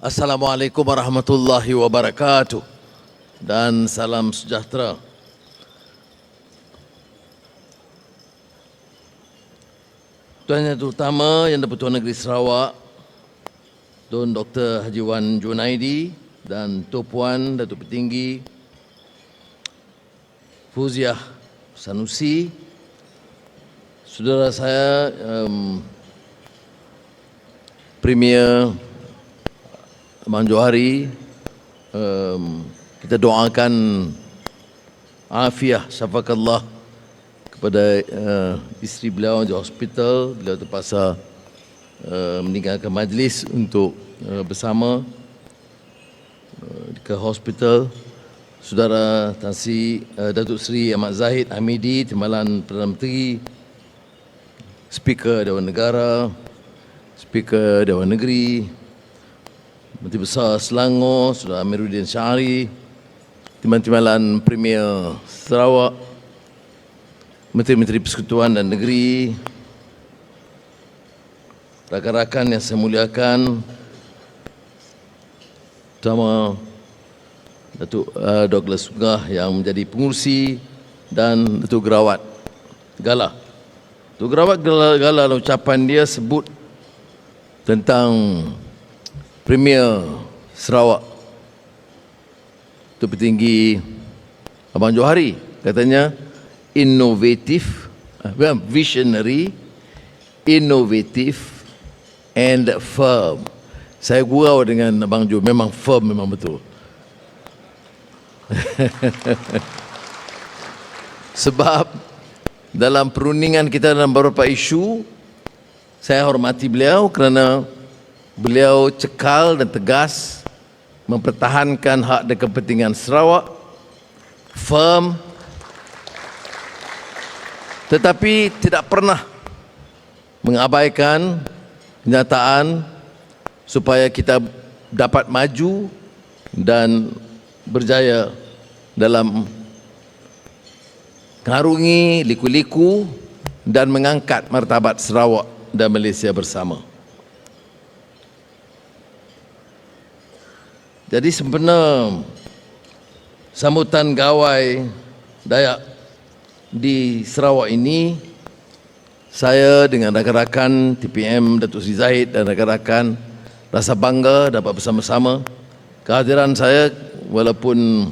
Assalamualaikum warahmatullahi wabarakatuh dan salam sejahtera. Tuan Yang Terutama Yang di-Pertuan Negeri Sarawak, Tun Dr. Haji Wan Junaidi dan Tuan Puan Datuk Petinggi Fuziah Sanusi, saudara saya um, Premier Abang Johari, um, kita doakan afiah, syafakallah kepada uh, isteri beliau di hospital. Beliau terpaksa uh, meninggalkan majlis untuk uh, bersama uh, ke hospital. Saudara Tan Sri uh, Datuk Seri Ahmad Zahid Hamidi, Timbalan Perdana Menteri, Speaker Dewan Negara, Speaker Dewan Negeri, Menteri Besar Selangor, Saudara Amiruddin Syahri, Timbalan Premier Sarawak, Menteri-Menteri Persekutuan dan Negeri, rakan-rakan yang saya muliakan, terutama Datuk uh, Douglas Sungah yang menjadi pengurusi dan Datuk Gerawat Gala. Datuk Gerawat Gala, Gala ucapan dia sebut tentang Premier Sarawak Datuk Petinggi Abang Johari katanya inovatif, uh, visionary, inovatif and firm. Saya gurau dengan Abang Jo, memang firm memang betul. Sebab dalam perundingan kita dalam beberapa isu saya hormati beliau kerana beliau cekal dan tegas mempertahankan hak dan kepentingan Sarawak firm tetapi tidak pernah mengabaikan kenyataan supaya kita dapat maju dan berjaya dalam mengarungi liku-liku dan mengangkat martabat Sarawak dan Malaysia bersama. Jadi sebenarnya sambutan gawai Dayak di Sarawak ini saya dengan rakan-rakan TPM Datuk Sri Zahid dan rakan-rakan rasa bangga dapat bersama-sama kehadiran saya walaupun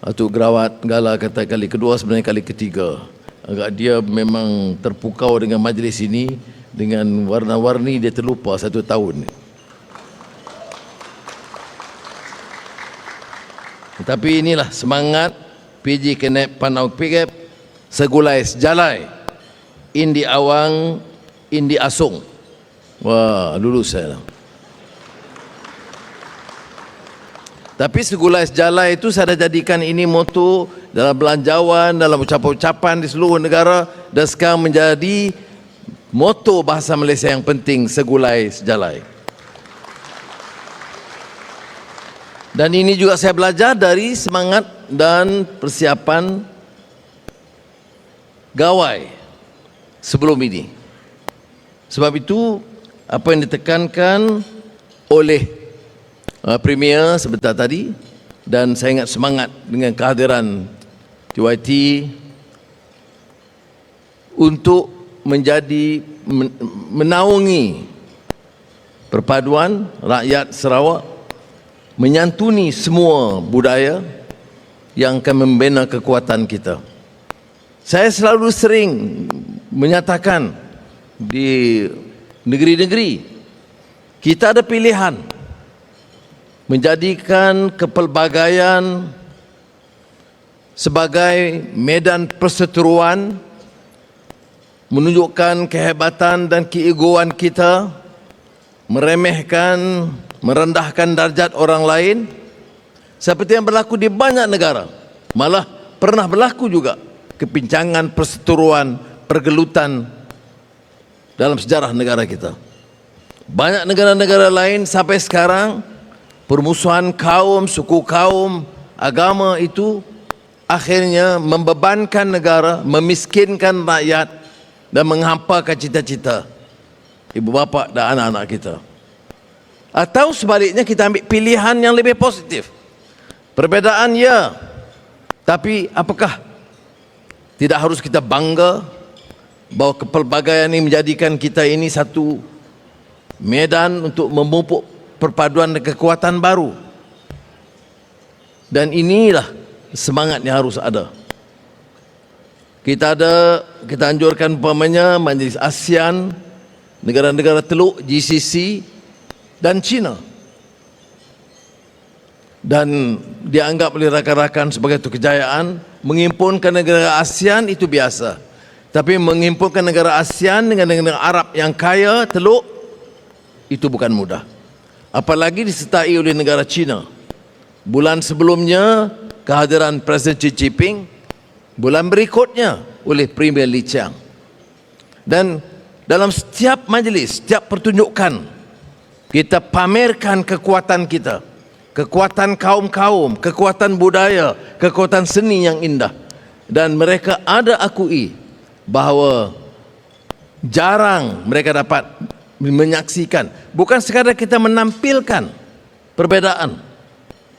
Datuk Gerawat Gala kata kali kedua sebenarnya kali ketiga. Agak dia memang terpukau dengan majlis ini dengan warna-warni dia terlupa satu tahun Tapi inilah semangat PJ Kenep Panau Pigep segulai sejalai indi awang indi asung. Wah, lulus saya. Tapi segulai sejalai itu saya dah jadikan ini moto dalam belanjawan, dalam ucapan-ucapan di seluruh negara dan sekarang menjadi moto bahasa Malaysia yang penting segulai sejalai. Dan ini juga saya belajar dari semangat dan persiapan gawai sebelum ini. Sebab itu apa yang ditekankan oleh uh, Premier sebentar tadi dan saya ingat semangat dengan kehadiran TYT untuk menjadi menaungi perpaduan rakyat Sarawak menyantuni semua budaya yang akan membina kekuatan kita. Saya selalu sering menyatakan di negeri-negeri kita ada pilihan menjadikan kepelbagaian sebagai medan perseteruan menunjukkan kehebatan dan keegoan kita meremehkan merendahkan darjat orang lain seperti yang berlaku di banyak negara malah pernah berlaku juga kepincangan perseteruan pergelutan dalam sejarah negara kita banyak negara-negara lain sampai sekarang permusuhan kaum, suku kaum, agama itu akhirnya membebankan negara, memiskinkan rakyat dan menghampakan cita-cita ibu bapa dan anak-anak kita. Atau sebaliknya kita ambil pilihan yang lebih positif. Perbezaan ya. Tapi apakah tidak harus kita bangga bahawa kepelbagaian ini menjadikan kita ini satu medan untuk memupuk perpaduan dan kekuatan baru. Dan inilah semangat yang harus ada. Kita ada, kita anjurkan umpamanya Majlis ASEAN, negara-negara teluk, GCC dan China. Dan dianggap oleh rakan-rakan sebagai itu kejayaan, mengimpunkan negara ASEAN itu biasa. Tapi mengimpunkan negara ASEAN dengan negara Arab yang kaya, teluk, itu bukan mudah. Apalagi disertai oleh negara China. Bulan sebelumnya, kehadiran Presiden Xi Jinping bulan berikutnya oleh Premier Li Qiang. Dan dalam setiap majlis, setiap pertunjukan, kita pamerkan kekuatan kita. Kekuatan kaum-kaum, kekuatan budaya, kekuatan seni yang indah. Dan mereka ada akui bahawa jarang mereka dapat menyaksikan. Bukan sekadar kita menampilkan perbezaan.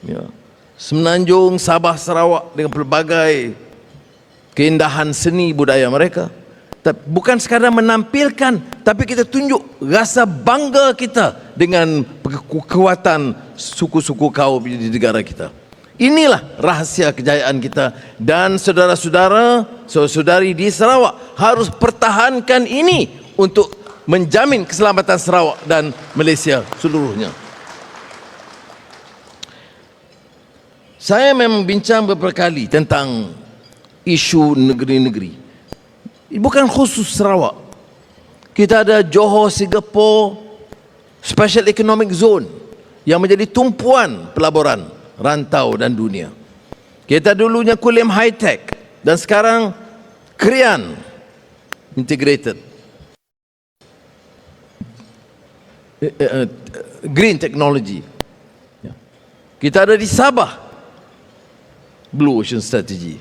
Ya. Semenanjung, Sabah, Sarawak dengan pelbagai keindahan seni budaya mereka bukan sekadar menampilkan tapi kita tunjuk rasa bangga kita dengan kekuatan suku-suku kaum di negara kita. Inilah rahsia kejayaan kita. Dan saudara-saudara saudari di Sarawak harus pertahankan ini untuk menjamin keselamatan Sarawak dan Malaysia seluruhnya. Saya memang bincang beberapa kali tentang isu negeri-negeri. Bukan khusus Sarawak. Kita ada Johor, Singapore, Special Economic Zone yang menjadi tumpuan pelaburan rantau dan dunia. Kita dulunya Kulim High Tech dan sekarang Krian Integrated. Eh, eh, eh, green Technology. Ya. Kita ada di Sabah Blue Ocean Strategy.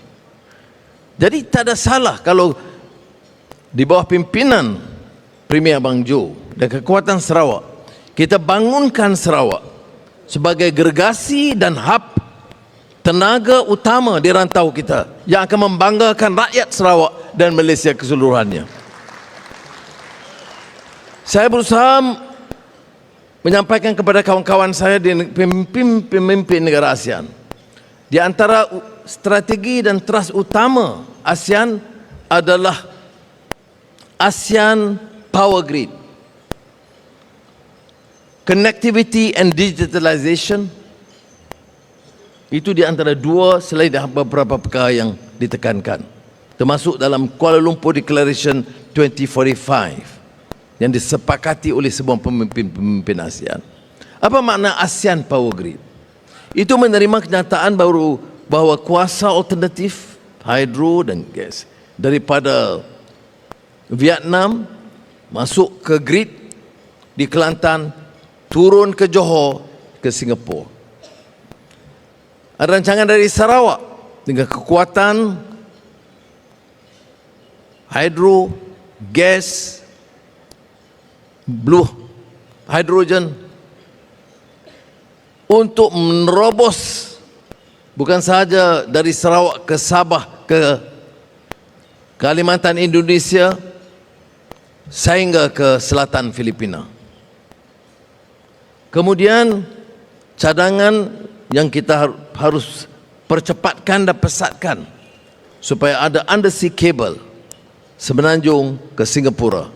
Jadi tak ada salah kalau di bawah pimpinan Premier Abang Jo dan kekuatan Sarawak kita bangunkan Sarawak sebagai gergasi dan hub tenaga utama di rantau kita yang akan membanggakan rakyat Sarawak dan Malaysia keseluruhannya. Saya berusaha menyampaikan kepada kawan-kawan saya di pemimpin-pemimpin negara ASEAN di antara strategi dan trust utama ASEAN adalah ASEAN Power Grid. Connectivity and digitalization itu di antara dua selain beberapa perkara yang ditekankan. Termasuk dalam Kuala Lumpur Declaration 2045 yang disepakati oleh semua pemimpin-pemimpin ASEAN. Apa makna ASEAN Power Grid? Itu menerima kenyataan baru bahawa kuasa alternatif hidro dan gas daripada Vietnam masuk ke grid di Kelantan turun ke Johor ke Singapura. Ada rancangan dari Sarawak dengan kekuatan hidro, gas, blue hydrogen untuk menerobos bukan sahaja dari Sarawak ke Sabah ke Kalimantan Indonesia sehingga ke selatan Filipina. Kemudian cadangan yang kita harus percepatkan dan pesatkan supaya ada undersea cable semenanjung ke Singapura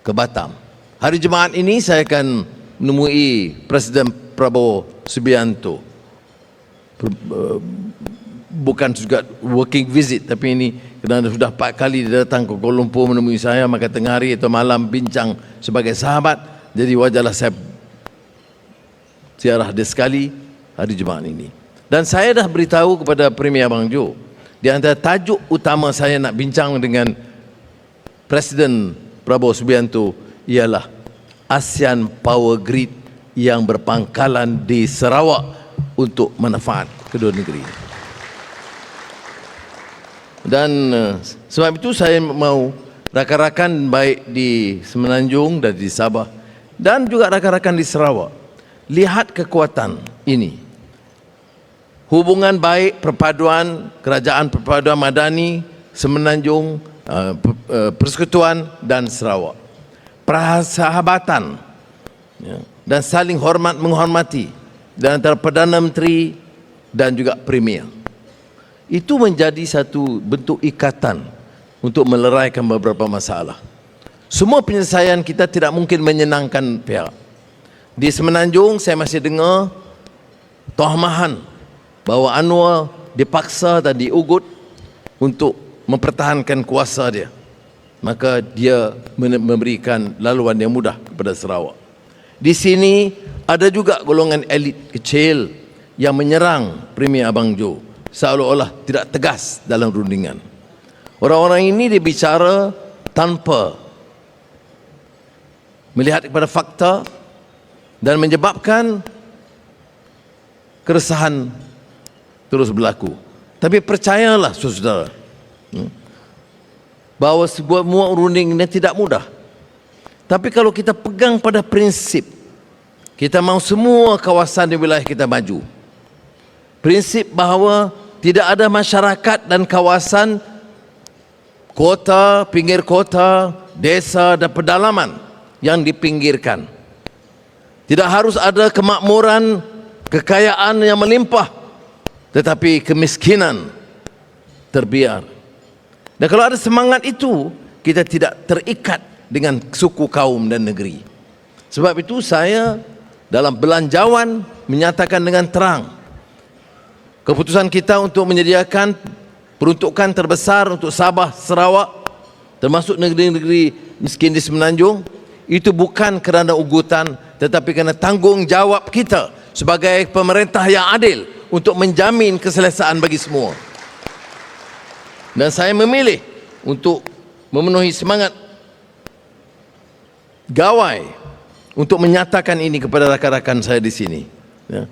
ke Batam. Hari Jumaat ini saya akan menemui Presiden Prabowo Subianto uh, bukan juga working visit tapi ini kerana sudah empat kali dia datang ke Kuala Lumpur menemui saya maka tengah hari atau malam bincang sebagai sahabat jadi wajarlah saya ziarah dia sekali hari Jumaat ini dan saya dah beritahu kepada Premier Abang Jo di antara tajuk utama saya nak bincang dengan Presiden Prabowo Subianto ialah ASEAN Power Grid yang berpangkalan di Sarawak untuk manfaat kedua negeri. Dan uh, sebab itu saya mau rakan-rakan baik di Semenanjung dan di Sabah dan juga rakan-rakan di Sarawak lihat kekuatan ini. Hubungan baik perpaduan kerajaan perpaduan madani Semenanjung uh, uh, Persekutuan dan Sarawak. Persahabatan ya, dan saling hormat menghormati dan antara Perdana Menteri dan juga Premier. Itu menjadi satu bentuk ikatan untuk meleraikan beberapa masalah. Semua penyelesaian kita tidak mungkin menyenangkan pihak. Di Semenanjung saya masih dengar tohmahan bahawa Anwar dipaksa dan diugut untuk mempertahankan kuasa dia. Maka dia memberikan laluan yang mudah kepada Sarawak. Di sini ada juga golongan elit kecil yang menyerang Premier Abang Jo seolah-olah tidak tegas dalam rundingan. Orang-orang ini dia bicara tanpa melihat kepada fakta dan menyebabkan keresahan terus berlaku. Tapi percayalah saudara hmm, bahawa sebuah muak runding ini tidak mudah. Tapi kalau kita pegang pada prinsip kita mahu semua kawasan di wilayah kita maju. Prinsip bahawa tidak ada masyarakat dan kawasan kota, pinggir kota, desa dan pedalaman yang dipinggirkan. Tidak harus ada kemakmuran, kekayaan yang melimpah tetapi kemiskinan terbiar. Dan kalau ada semangat itu, kita tidak terikat dengan suku kaum dan negeri. Sebab itu saya dalam belanjawan menyatakan dengan terang keputusan kita untuk menyediakan peruntukan terbesar untuk Sabah, Sarawak termasuk negeri-negeri miskin di Semenanjung itu bukan kerana ugutan tetapi kerana tanggungjawab kita sebagai pemerintah yang adil untuk menjamin keselesaan bagi semua. Dan saya memilih untuk memenuhi semangat gawai untuk menyatakan ini kepada rakan-rakan saya di sini. Ya.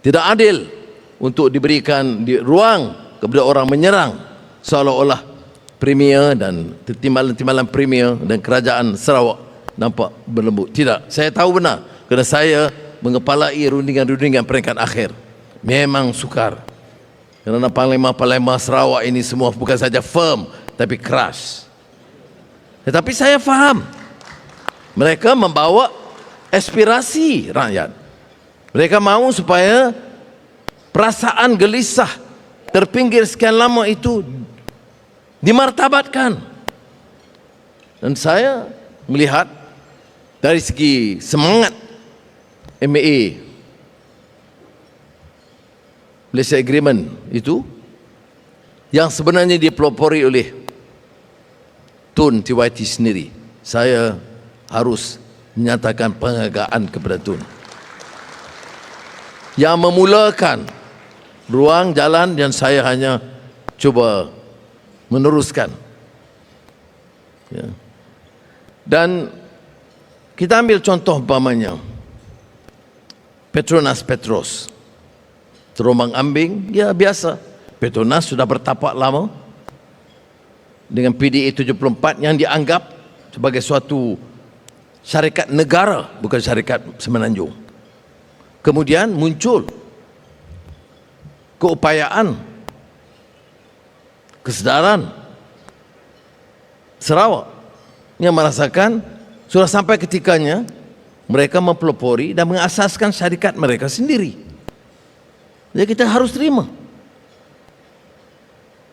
Tidak adil untuk diberikan di ruang kepada orang menyerang. Seolah-olah premier dan timbalan-timbalan premier dan kerajaan Sarawak nampak berlembut. Tidak, saya tahu benar kerana saya mengepalai rundingan-rundingan peringkat akhir. Memang sukar. Kerana panglima-panglima Sarawak ini semua bukan saja firm tapi keras. Tetapi saya faham. Mereka membawa aspirasi rakyat. Mereka mahu supaya perasaan gelisah terpinggir sekian lama itu dimartabatkan dan saya melihat dari segi semangat MA Malaysia Agreement itu yang sebenarnya dipelopori oleh Tun TYT sendiri. Saya harus menyatakan penghargaan kepada Tun. Yang memulakan ruang jalan yang saya hanya cuba meneruskan. Ya. Dan kita ambil contoh umpamanya Petronas Petros terombang ambing, ya biasa. Petronas sudah bertapak lama dengan PDA 74 yang dianggap sebagai suatu syarikat negara, bukan syarikat semenanjung. Kemudian muncul keupayaan, kesedaran Sarawak yang merasakan sudah sampai ketikanya mereka mempelopori dan mengasaskan syarikat mereka sendiri. Jadi kita harus terima.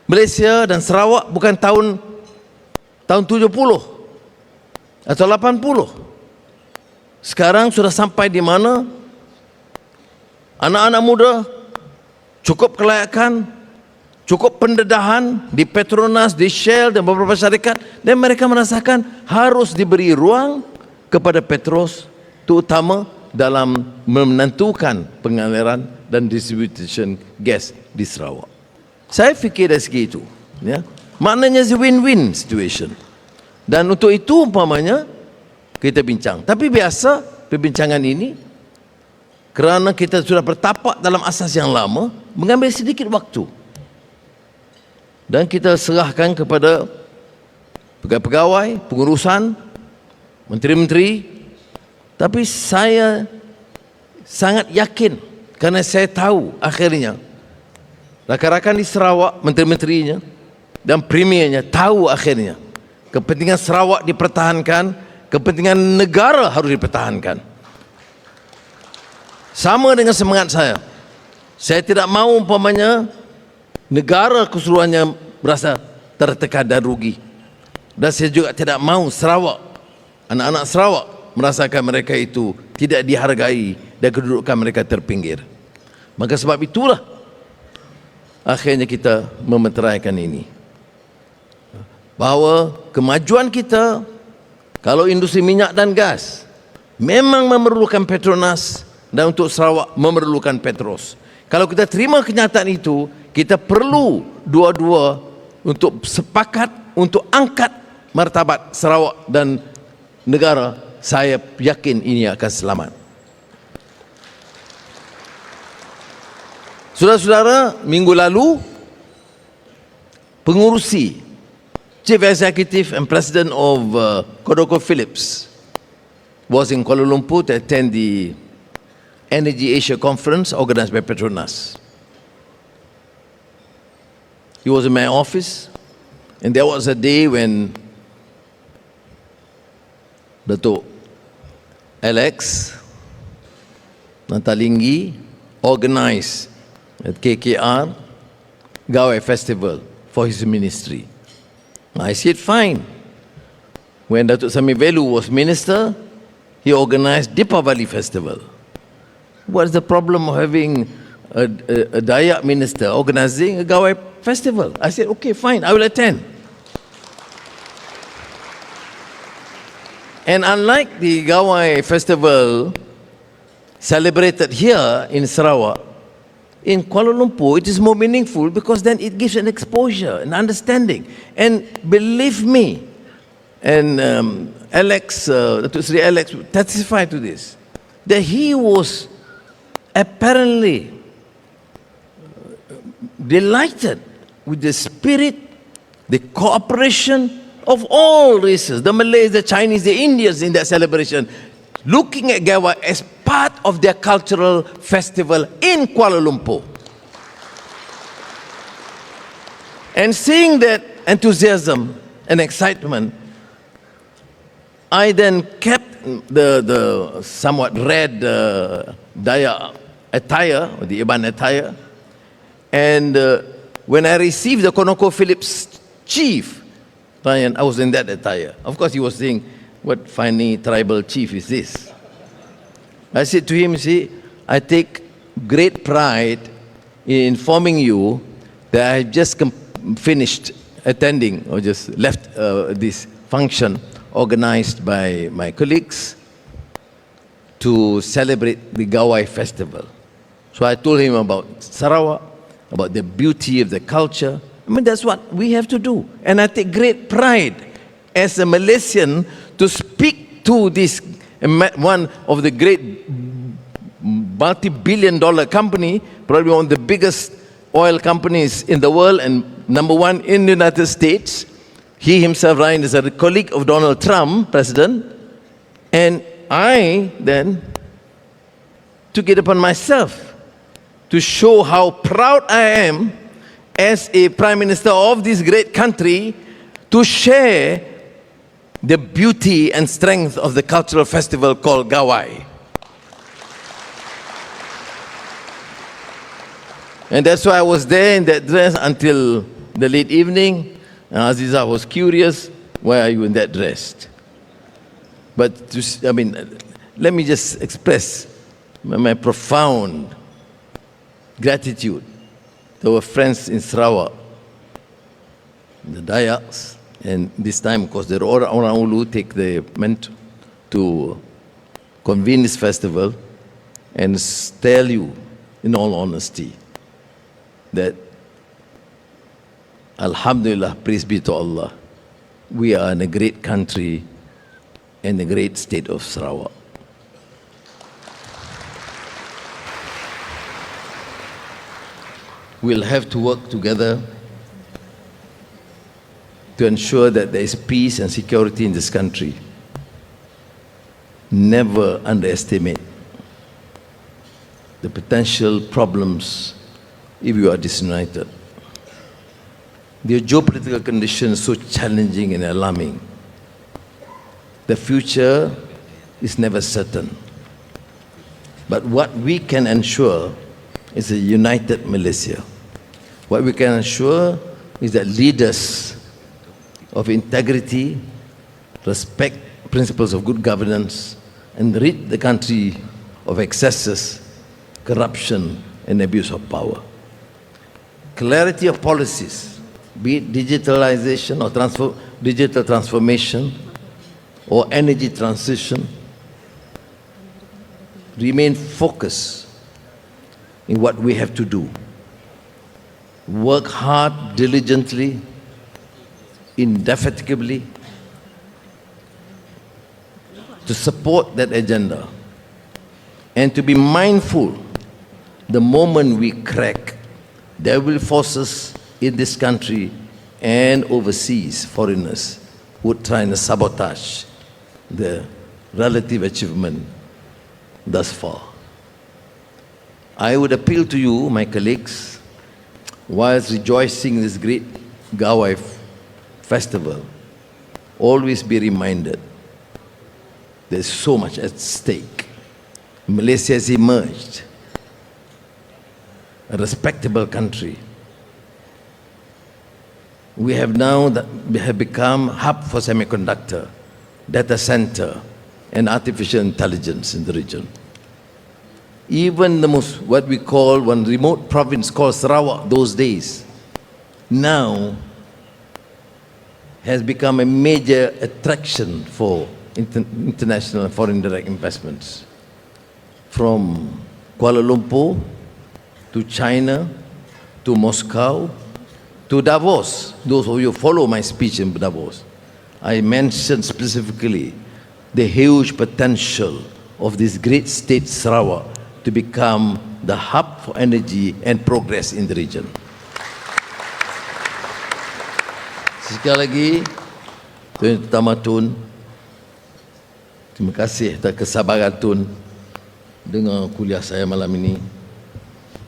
Malaysia dan Sarawak bukan tahun tahun 70 atau 80. Sekarang sudah sampai di mana anak-anak muda cukup kelayakan, cukup pendedahan di Petronas, di Shell dan beberapa syarikat dan mereka merasakan harus diberi ruang kepada Petros terutama dalam menentukan pengaliran dan distribution gas di Sarawak. Saya fikir dari segi itu. Ya. Maknanya win-win situation. Dan untuk itu umpamanya kita bincang. Tapi biasa perbincangan ini kerana kita sudah bertapak dalam asas yang lama mengambil sedikit waktu. Dan kita serahkan kepada pegawai-pegawai, pengurusan, menteri-menteri. Tapi saya sangat yakin kerana saya tahu akhirnya rakan-rakan di Sarawak, menteri-menterinya dan premiernya tahu akhirnya kepentingan Sarawak dipertahankan, kepentingan negara harus dipertahankan. Sama dengan semangat saya. Saya tidak mahu umpamanya negara keseluruhannya berasa tertekan dan rugi. Dan saya juga tidak mahu Sarawak, anak-anak Sarawak merasakan mereka itu tidak dihargai dan kedudukan mereka terpinggir. Maka sebab itulah akhirnya kita memeteraikan ini. Bahawa kemajuan kita kalau industri minyak dan gas memang memerlukan Petronas dan untuk Sarawak memerlukan Petros. Kalau kita terima kenyataan itu, kita perlu dua-dua untuk sepakat untuk angkat martabat Sarawak dan negara. Saya yakin ini akan selamat. Saudara-saudara, minggu lalu pengurusi Chief Executive and President of uh, Kodoko Phillips was in Kuala Lumpur to attend the Energy Asia Conference organized by Petronas. He was in my office, and there was a day when Dato Alex Natalingi organized at KKR Gawai Festival for his ministry. I said, fine. When Datuk Sami Velu was minister, he organized Deepavali Festival. What's the problem of having a, a, a Dayak minister organizing a Gawai festival? I said, okay, fine, I will attend. And unlike the Gawai festival celebrated here in Sarawak, in Kuala Lumpur, it is more meaningful because then it gives an exposure, an understanding. And believe me, and um, Alex, uh, Sri Alex testified to this, that he was apparently delighted with the spirit, the cooperation of all races the Malays, the Chinese, the Indians in that celebration, looking at Gawa as part of their cultural festival in Kuala Lumpur. And seeing that enthusiasm and excitement, I then kept the, the somewhat red uh, Daya attire, or the Iban attire. And uh, when I received the Konoko Phillips chief, I was in that attire. Of course, he was saying, What funny tribal chief is this? I said to him, See, I take great pride in informing you that I have just finished attending or just left uh, this function organized by my colleagues to celebrate the Gawai festival. So I told him about Sarawak, about the beauty of the culture. I mean, that's what we have to do. And I take great pride as a Malaysian to speak to this one of the great multi-billion dollar company, probably one of the biggest oil companies in the world and number one in the United States. He himself, Ryan, is a colleague of Donald Trump, president. And I then took it upon myself to show how proud I am as a prime minister of this great country to share the beauty and strength of the cultural festival called Gawai. And that's why I was there in that dress until the late evening. And Aziza was curious, why are you in that dress? But to, I mean, let me just express my profound gratitude to our friends in Sarawak, the Dayaks, and this time, of course, the Orang Ulu take the meant to convene this festival and tell you, in all honesty, that Alhamdulillah, praise be to Allah, we are in a great country and a great state of Sarawak. We'll have to work together to ensure that there is peace and security in this country. Never underestimate the potential problems if you are disunited. The geopolitical conditions so challenging and alarming. The future is never certain. But what we can ensure is a united Malaysia. What we can ensure is that leaders of integrity respect principles of good governance and rid the country of excesses, corruption, and abuse of power. Clarity of policies, be it digitalization or transfer, digital transformation or energy transition, remain focused in what we have to do. Work hard, diligently, indefatigably to support that agenda and to be mindful the moment we crack, there will forces in this country and overseas foreigners would try and sabotage the relative achievement thus far. I would appeal to you, my colleagues, whilst rejoicing in this great Gawai festival, always be reminded there's so much at stake. Malaysia has emerged a respectable country. We have now we have become hub for semiconductor, data center, and artificial intelligence in the region. Even the most what we call one remote province called Sarawak those days, now has become a major attraction for inter- international and foreign direct investments. From Kuala Lumpur to China to Moscow to Davos. Those of you follow my speech in Davos, I mentioned specifically the huge potential of this great state Sarawak to become the hub for energy and progress in the region. Sekali lagi, Tuan Pertama Tun, terima kasih atas kesabaran Tun dengan kuliah saya malam ini.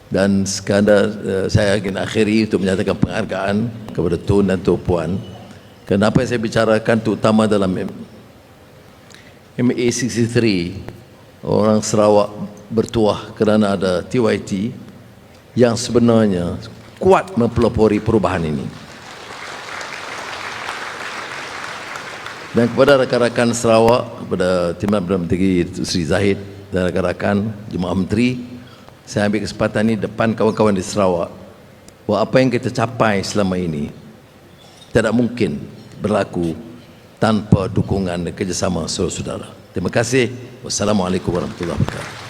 Dan sekadar uh, saya ingin akhiri untuk menyatakan penghargaan kepada Tun dan Tuan Puan. Kenapa saya bicarakan terutama dalam MA63 orang Sarawak bertuah kerana ada TYT yang sebenarnya kuat mempelopori perubahan ini. Dan kepada rakan-rakan Sarawak, kepada Timbalan Perdana Menteri Seri Zahid dan rakan-rakan Jemaah Menteri, saya ambil kesempatan ini depan kawan-kawan di Sarawak bahawa apa yang kita capai selama ini tidak mungkin berlaku tanpa dukungan dan kerjasama saudara-saudara. Terima kasih. Wassalamualaikum warahmatullahi wabarakatuh.